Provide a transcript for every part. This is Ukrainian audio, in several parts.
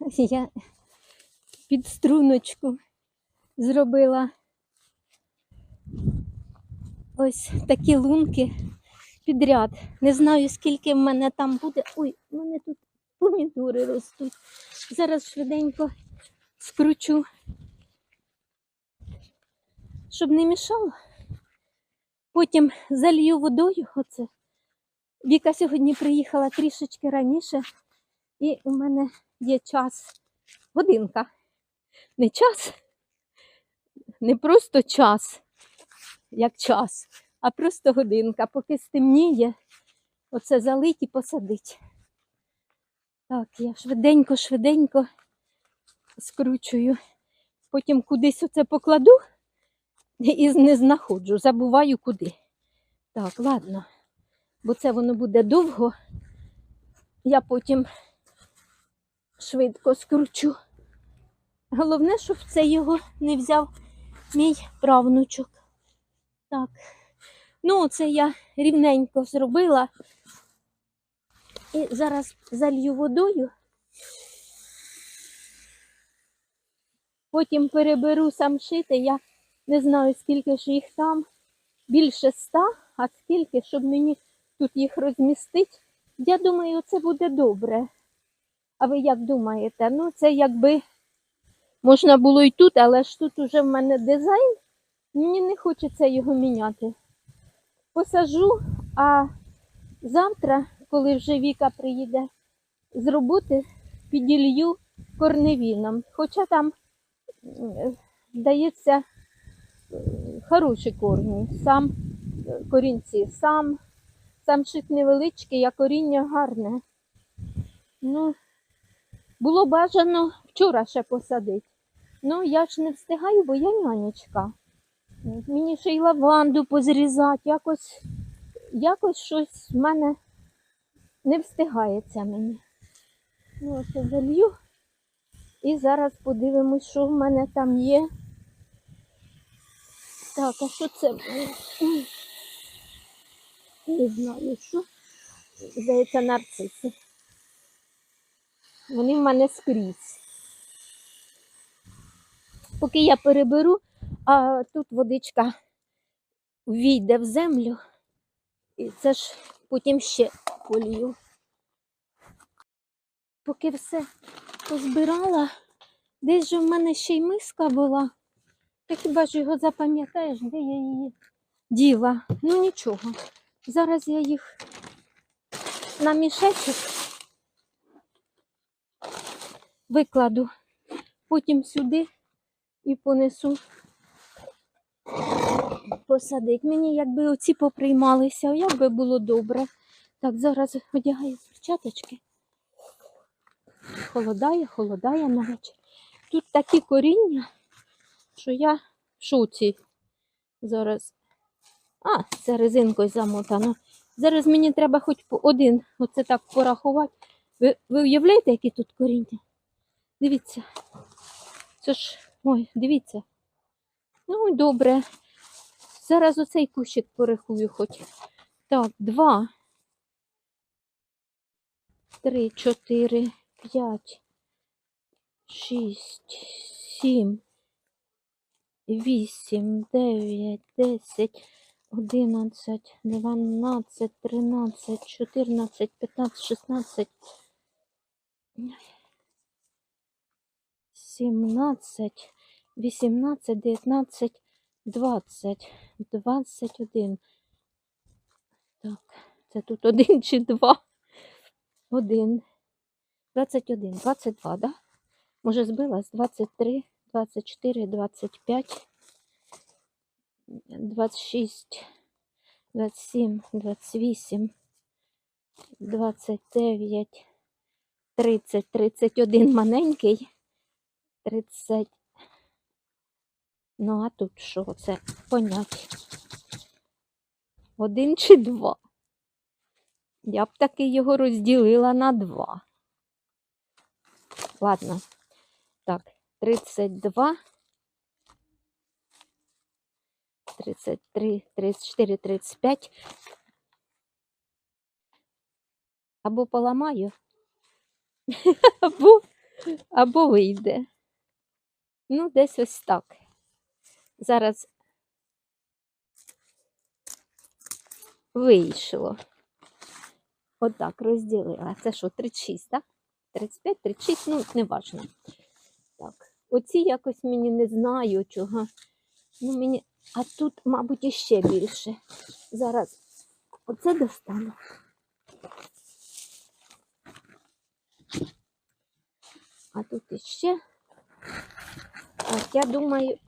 Я під струночку зробила ось такі лунки підряд. Не знаю, скільки в мене там буде. Ой, в мене тут помідори ростуть. Зараз швиденько скручу, щоб не мішало. Потім залью водою. Оце. Віка сьогодні приїхала трішечки раніше, і у мене є час, годинка. Не час, не просто час, як час, а просто годинка. Поки стемніє, оце залить і посадить. Так, я швиденько, швиденько скручую. Потім кудись оце покладу і не знаходжу, забуваю куди. Так, ладно, бо це воно буде довго. Я потім швидко скручу. Головне, щоб це його не взяв мій правнучок. Так. Ну, це я рівненько зробила. І зараз залью водою. Потім переберу сам шити. Я не знаю, скільки ж їх там. Більше ста, а скільки, щоб мені тут їх розмістити. Я думаю, це буде добре. А ви як думаєте? Ну, це якби можна було і тут, але ж тут уже в мене дизайн. Мені не хочеться його міняти. Посажу, а завтра, коли вже Віка приїде з роботи, піділью корневіном. Хоча там, здається, хороші корні, сам е, корінці, сам, сам шик невеличкий, а коріння гарне. Ну, було бажано вчора ще посадити. Ну, я ж не встигаю, бо я нянечка. Мені ще й лаванду позрізати, якось, якось щось в мене не встигається мені. Ну, ось залью. І зараз подивимось, що в мене там є. Так, а що це? Не знаю, що. Здається, нарциси. Вони в мене скрізь. Поки я переберу, а тут водичка війде в землю, і це ж потім ще полію. Поки все позбирала, десь же в мене ще й миска була. Та хіба ж його запам'ятаєш, де я її діла? Ну нічого. Зараз я їх на мішечок викладу, потім сюди і понесу посадить. Мені якби оці поприймалися, як би було добре. Так, зараз одягаю перчаточки. Холодає, холодає на вечір. Тут такі коріння, що я в шоці зараз. А, це резинкою замотано. Зараз мені треба хоч один, оце так порахувати. Ви, ви уявляєте, які тут коріння? Дивіться. Це ж, ой, дивіться. Ну, добре. Зараз оцей кущик порахую хоч. Так, два, три, чотири, п'ять, шість, сім, вісім, дев'ять, десять, одинадцять, дванадцять, тринадцять, чотирнадцять, п'ятнадцять, шістнадцять. 17, 18, 19, 20, 21. Так, це тут один чи два? Один. 21, 22, да? Може збилась? 23, 24, 25, 26, 27, 28, 29, 30, 31 маленький. 30. Ну, а тут що це понять? Один чи два? Я б таки його розділила на два. Ладно. Так, 32, 33, 34, 35. Або поламаю, або Або вийде. Ну, десь ось так. Зараз вийшло. Отак розділила. Це що, 36, так? 35, 36, ну, не важно. Так. Оці якось мені не знаю чого. Ну, мені... А тут, мабуть, іще більше. Зараз оце достану. А тут іще. Так, я думаю,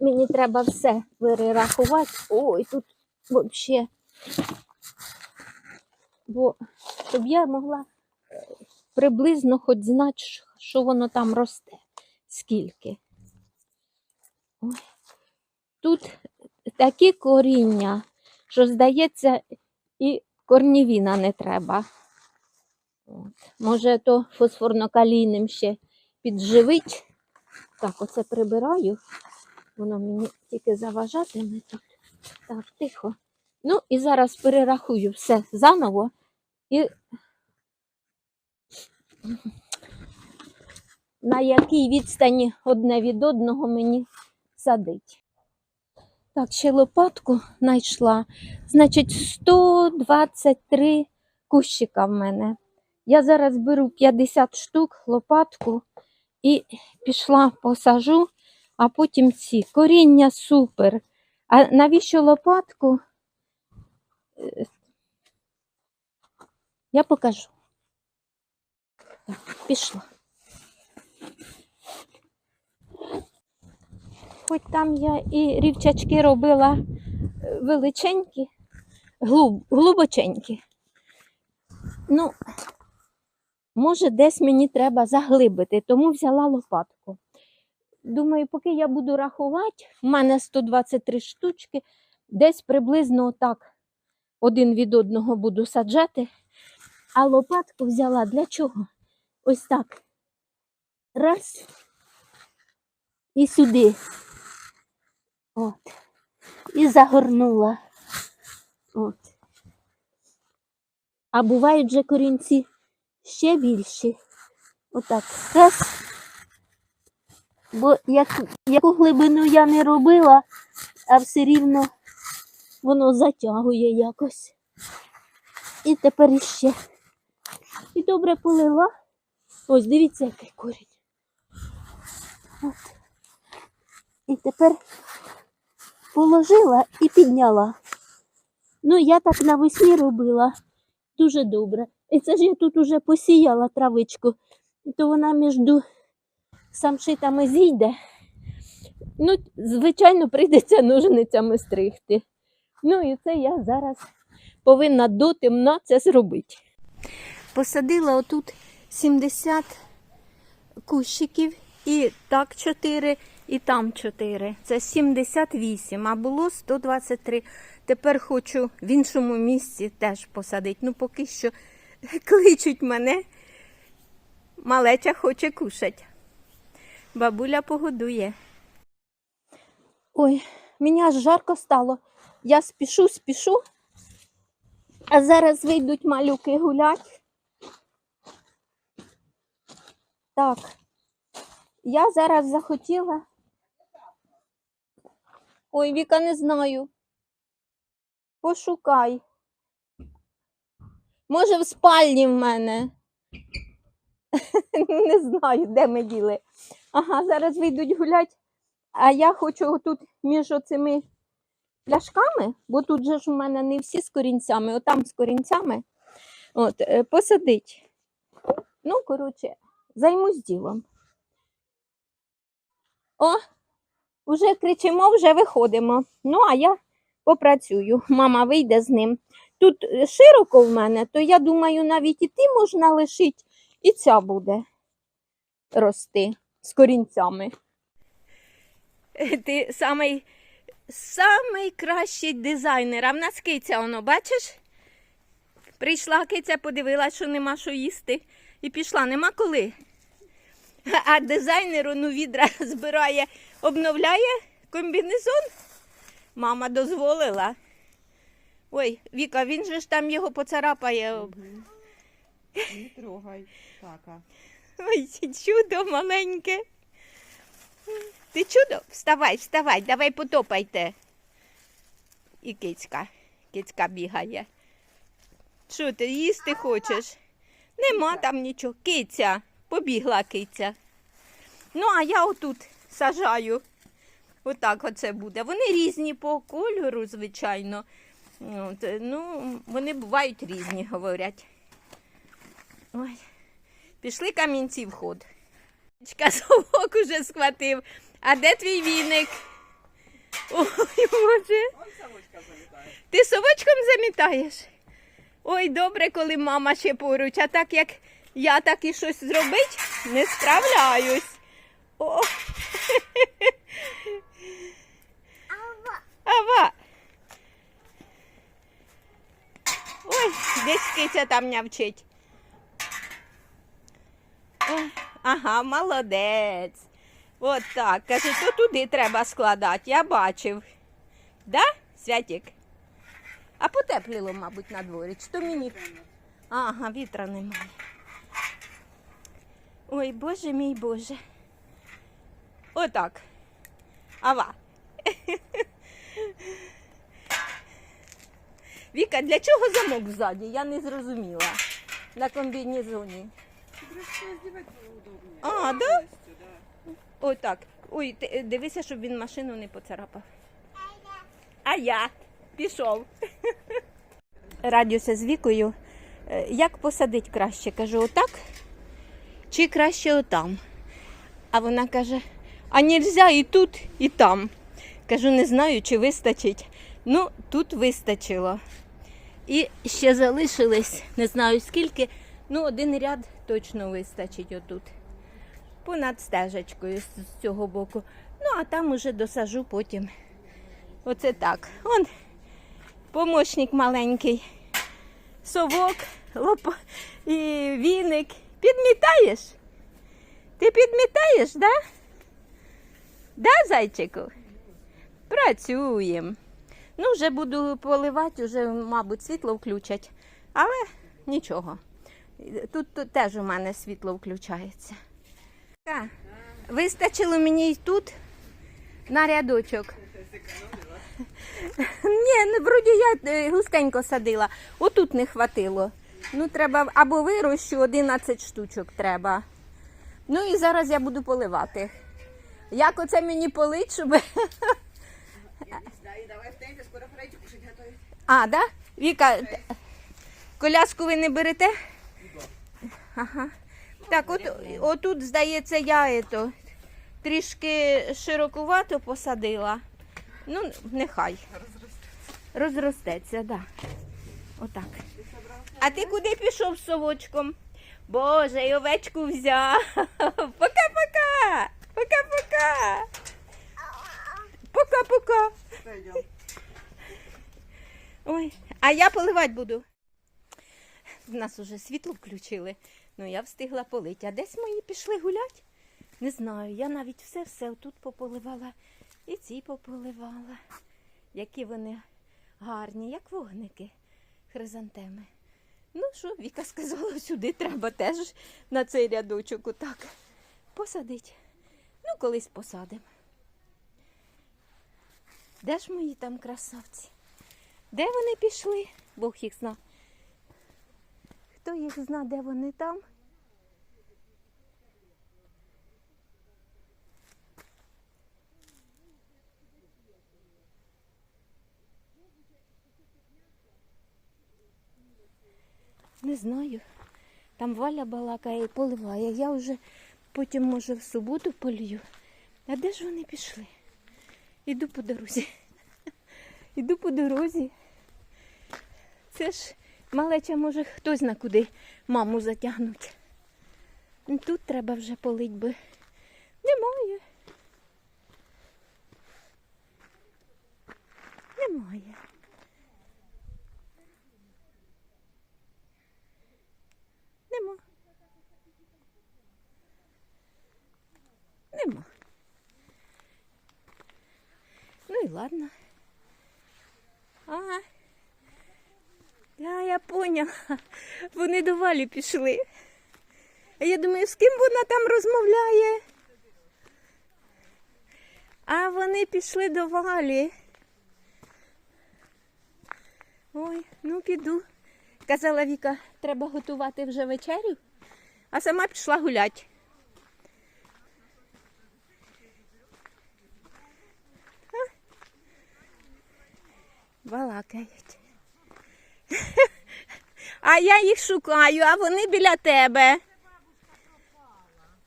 мені треба все перерахувати. Ой, тут взагалі. Бо щоб я могла е, приблизно хоч знати, що воно там росте, скільки. Ой. Тут такі коріння, що, здається, і корнівіна не треба. От. Може, то фосфорно-калійним ще підживить. Так, оце прибираю. Воно мені тільки заважатиме тут. Так, тихо. Ну і зараз перерахую все заново і на якій відстані одне від одного мені садить. Так, ще лопатку знайшла. Значить, 123 кущика в мене. Я зараз беру 50 штук лопатку і пішла посажу, а потім ці. Коріння супер. А навіщо лопатку? Я покажу. Так, пішла. Хоч там я і рівчачки робила е, величенькі, глуб, глибоченькі. Ну, може, десь мені треба заглибити, тому взяла лопатку. Думаю, поки я буду рахувати, в мене 123 штучки, десь приблизно так один від одного буду саджати. А лопатку взяла для чого? Ось так. Раз. І сюди. От. І загорнула. От. А бувають же корінці ще більші. Отак. Раз. Бо як, яку глибину я не робила, а все рівно воно затягує якось. І тепер іще. І добре полила. Ось дивіться, який корінь. От. І тепер положила і підняла. Ну, я так навесні робила. Дуже добре. І це ж я тут уже посіяла травичку, то вона між самшитами зійде. Ну, звичайно, прийдеться ножницями стригти. Ну і це я зараз повинна до темна це зробити. Посадила отут 70 кущиків, і так 4, і там 4. Це 78, а було 123. Тепер хочу в іншому місці теж посадити. Ну, поки що кличуть мене. Малеча хоче кушать. Бабуля погодує. Ой, мені аж жарко стало. Я спішу, спішу. А зараз вийдуть малюки гулять. Так. Я зараз захотіла. Ой, Віка, не знаю. Пошукай. Може, в спальні в мене. Не знаю, де ми діли. Ага, зараз вийдуть гулять. А я хочу тут між оцими пляшками, бо тут же ж у мене не всі з корінцями, отам з корінцями. От, е, посадить. Ну, коротше, займусь ділом. О, вже кричимо, вже виходимо. Ну, а я попрацюю. Мама вийде з ним. Тут широко в мене, то я думаю, навіть і ти можна лишити, і ця буде рости з корінцями. Ти самий, самий кращий дизайнер. А в нас киця, воно, бачиш? Прийшла киця, подивилась, що нема що їсти, і пішла, нема коли. А дизайнер ну, відра збирає, обновляє комбінезон. Мама дозволила. Ой, Віка, він же ж там його поцарапає. Не трогай, така. Ой, чудо маленьке. Ти чудо? Вставай, вставай, давай потопайте. І кицька. Кицька бігає. Що ти їсти хочеш? Нема там нічого. Киця. Побігла киця. Ну, а я отут сажаю. Отак оце буде. Вони різні по кольору, звичайно. От, ну, вони бувають різні, говорять. Ой. Пішли камінці в ход. Совок уже схватив. А де твій віник? Ой, Боже. Ти совочком замітаєш? Ой, добре, коли мама ще поруч, а так як я так і щось зробить, не справляюсь. О. Ава. Ой, десь киця там нявчить. Ага, молодець. От так. Каже, то туди треба складати, я бачив. Да, Святік? А потепліло, мабуть, на дворі. Чи то мені. Ага, вітра немає. Ой, боже мій Боже. Отак. Ава. Віка, для чого замок ззаді? Я не зрозуміла. На комбінезоні. А, да? Ой, так. Ой, ти, е, дивися, щоб він машину не поцарапав. А я пішов. Радюся з вікою. Е, Як посадить краще? Кажу, отак? Чи краще отам? А вона каже: а нельзя і тут, і там. Кажу, не знаю, чи вистачить. Ну, тут вистачило. І ще залишились, не знаю скільки, ну один ряд точно вистачить отут. Понад стежечкою з цього боку. Ну, а там уже досажу потім. Оце так. Он помощник маленький. Совок, лоп і віник. Підмітаєш? Ти підмітаєш, да? Да, зайчику? Працюємо. Ну, вже буду поливати, вже, мабуть, світло включать. Але нічого. Тут, теж у мене світло включається. Так, Вистачило мені й тут на рядочок. Ні, ну вроді я е, густенько садила. Отут не хватило. Ну, треба або вирощу 11 штучок треба. Ну і зараз я буду поливати. Як оце мені полить, щоб. Да, давай в темпе, скоро Фредди кушать готовит. А, да? Віка, коляску ви не берете? Ага. Так, от, отут, здається, я ето, трішки широкувато посадила. Ну, нехай. Розростеться, так. Да. Отак. А ти куди пішов з совочком? Боже, й овечку взяв. Пока-пока. Пока-пока. Пока-пока. Ой, а я поливати буду. В нас уже світло включили. Ну, я встигла полити. А десь мої пішли гулять? Не знаю. Я навіть все-все тут пополивала і ці пополивала. Які вони гарні, як вогники, хризантеми. Ну що, Віка сказала, сюди треба теж на цей рядочок отак посадить. Ну, колись посадимо. Де ж мої там красавці? Де вони пішли? Бог їх зна. Хто їх зна, де вони там? Не знаю. Там Валя балакає і поливає. Я вже потім, може, в суботу полью. А де ж вони пішли? Іду по дорозі. Іду по дорозі. Це ж малеча може хтось на куди маму затягнуть. Ну, Тут треба вже полить би. Немає. Немає. Нема. Нема. Ну і ладно. Ага. Да, я поняла. Вони до валі пішли. А я думаю, з ким вона там розмовляє? А вони пішли до валі. Ой, ну піду. Казала Віка, треба готувати вже вечерю, а сама пішла гулять. Балакають. А я їх шукаю, а вони біля тебе.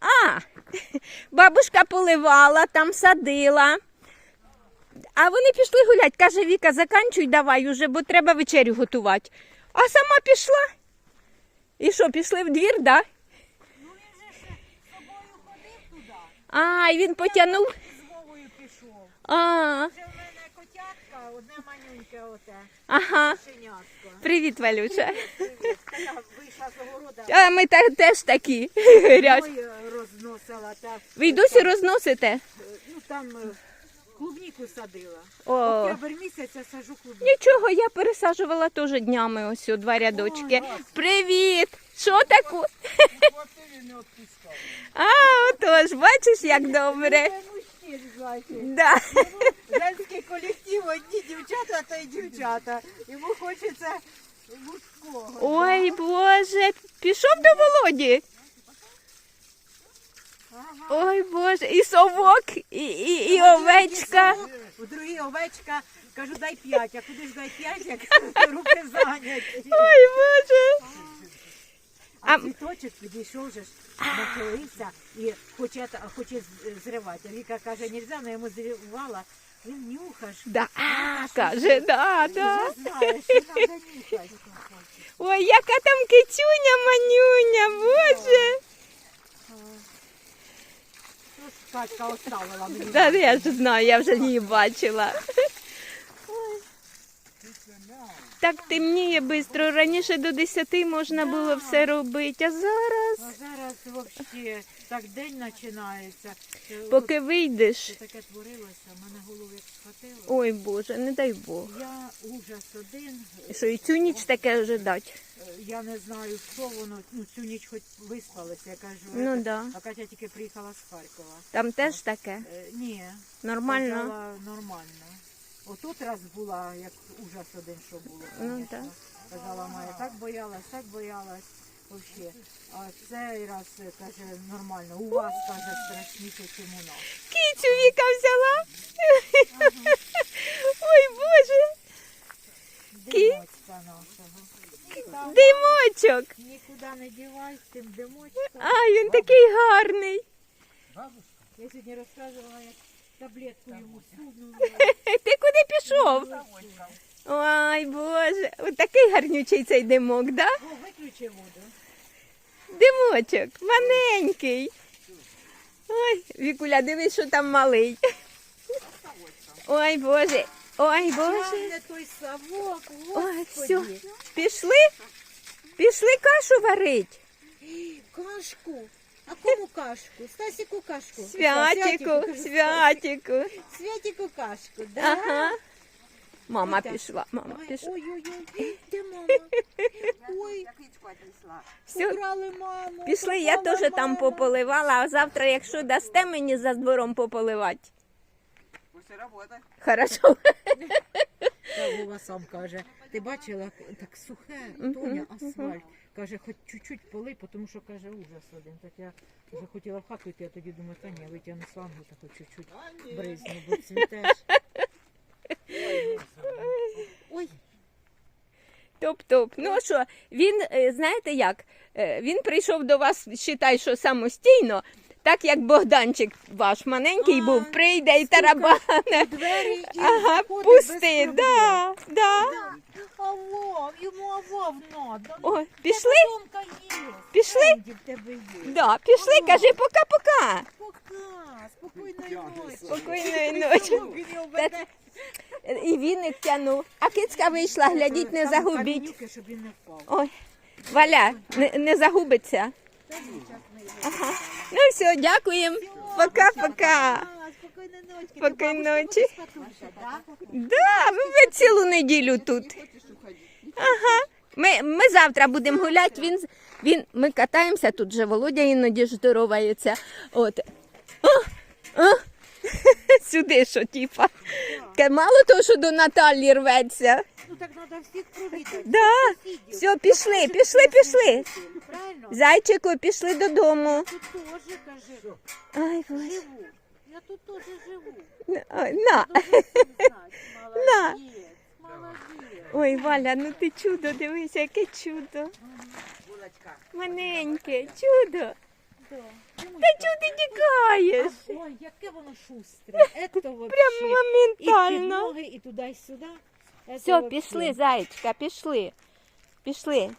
А, бабушка поливала, там садила. А вони пішли гулять. Каже Віка, заканчуй давай уже, бо треба вечерю готувати. А сама пішла. І що, пішли в двір, да? А, і він потягнув. З Вовою пішов. А, Вже в мене котятка, одне манюньке оте, ага. шинятко. Привіт. Привіт. Я вийшла з огорода, А ми теж такі. Грязь. ой, розносила, та, Ви й досі розносите? ну там е, клубніку садила. О. Октябрь місяця сажу клубніку. Нічого, я пересаджувала теж днями ось у два рядочки. Привіт! Що таке? А, отож, бачиш, як добре. Це мужчин, значить. Да. Женський колектив, одні дівчата та й дівчата. Йому хочеться мужського. Ой, Боже, пішов до Володі. Ой, Боже, і совок, і, і, і овечка. У другій овечка, кажу, дай п'ять, а куди ж дай п'ять, як руки зайняті. Ой, Боже. А А- цвіточок підійшов же ж, нахилився і хоче, хоче з- зривати. Віка каже, нельзя, але йому зривала. Він нюхаш. Да, а, каже, да, да. Вже знаєш, що треба нюхати. Ой, яка там кицюня, манюня, Боже. Ну, Катька оставила мені. Да, я ж знаю, я вже її бачила. Так темніє швидко. Раніше до 10 можна було все робити, а зараз, А зараз взагалі так день починається. Е, поки вийдеш. Таке творилося, в мене голову як схватило. Ой Боже, не дай Бог. Я ужас один. Що і цю ніч таке ожидать. Е, Я не знаю, що воно. Ну, цю ніч хоч виспалася, я кажу. Ну «Е, да. А Катя тільки приїхала з Харкова. Там теж таке. Е, ні, Нормально. нормально. Отут раз була, як ужас один, що було. Ну, так. Казала, Майя, так боялась, так боялась. Вообще. А цей раз е, каже нормально. У вас каже страшніше, ніж у нас. Кицю Віка взяла. Ой Боже, Димочка нашого. димочок. Нікуди не дівай з тим димочком. Ай, він такий гарний. Я сьогодні розказувала, як таблетку йому сунула. Ти куди пішов? Ой, Боже, от такий гарнючий цей димок, да? Виключи воду. Димочок, маленький. Ой, Вікуля, дивись, що там малий. Ой, Боже, ой, Боже. Той совок, Ой, все, пішли? Пішли кашу варить. Кашку. А кому кашку? Стасіку кашку. Святіку, святіку. Святіку кашку, да? Ага. Мама Так. пішла, мама Ой, пішла. Ой-ой-ой, де мама? Ой, Все, украли маму. пішли, я теж там пополивала, а завтра, якщо дасте мені за двором пополивати. После работы. Хорошо. Та Вова сам каже, ти бачила, так сухе, Тоня, асфальт. Каже, хоч чуть-чуть полий, тому що каже, ужас один. Так я вже хотіла в хату йти, а тоді думаю, та ні, витягну слангу, та хоч чуть-чуть бризну, бо цвітеш. Ой, Топ-топ. Ну а що, він, е, знаєте як, е, він прийшов до вас, вважай, що самостійно, так як Богданчик ваш маленький А, був, прийде і тарабане. двері і Ага, пусти, да, да. проблем. А вов, йому авов надо. О, пішли? Є. Пішли? Френді в тебе є. Да, пішли, кажи пока-пока. Пока, спокійної ночі. Спокійної ночі. Він його веде. І віник тянув. А кицька вийшла, глядіть, не Там загубіть. каменюки, щоб він не впав. Ой, Валя, не, не загубиться. Ага. Ну все, дякуємо. Пока-пока. Спокійної ночі. Спокійної ночі. да? Ви цілу неділю тут. Ага. Ми, ми завтра будемо гуляти. Він, Він, ми катаємося тут же, Володя іноді ж здоровається. От. О, о. Сюди що, типа. Мало того, що до Наталі рветься. Ну так треба всіх провідати. Да. Все, пішли, пішли, пішли. Правильно? Зайчику, пішли додому. Тут теж, каже, Ай, Боже. Я тут теж живу. Ой, На. На. Молодець, молодець. Ой, Валя, ну ти чудо, дивися, яке чудо. Булочка. Маленьке, чудо. Да. Та чого ти тікаєш? Ой, яке воно шустре. Вообще. Прям І під моментально. ноги, і туди, і сюди. Все, вообще. пішли, зайчка, пішли. Пішли.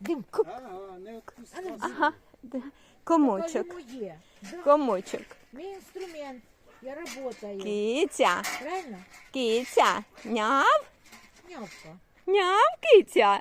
Дим, Ага, не А Ага. Комочок. йому є. Да. Комочок. Мій інструмент. Я работаю. Китя. Правильно? Китя. Няв, Нявка. няв, киця.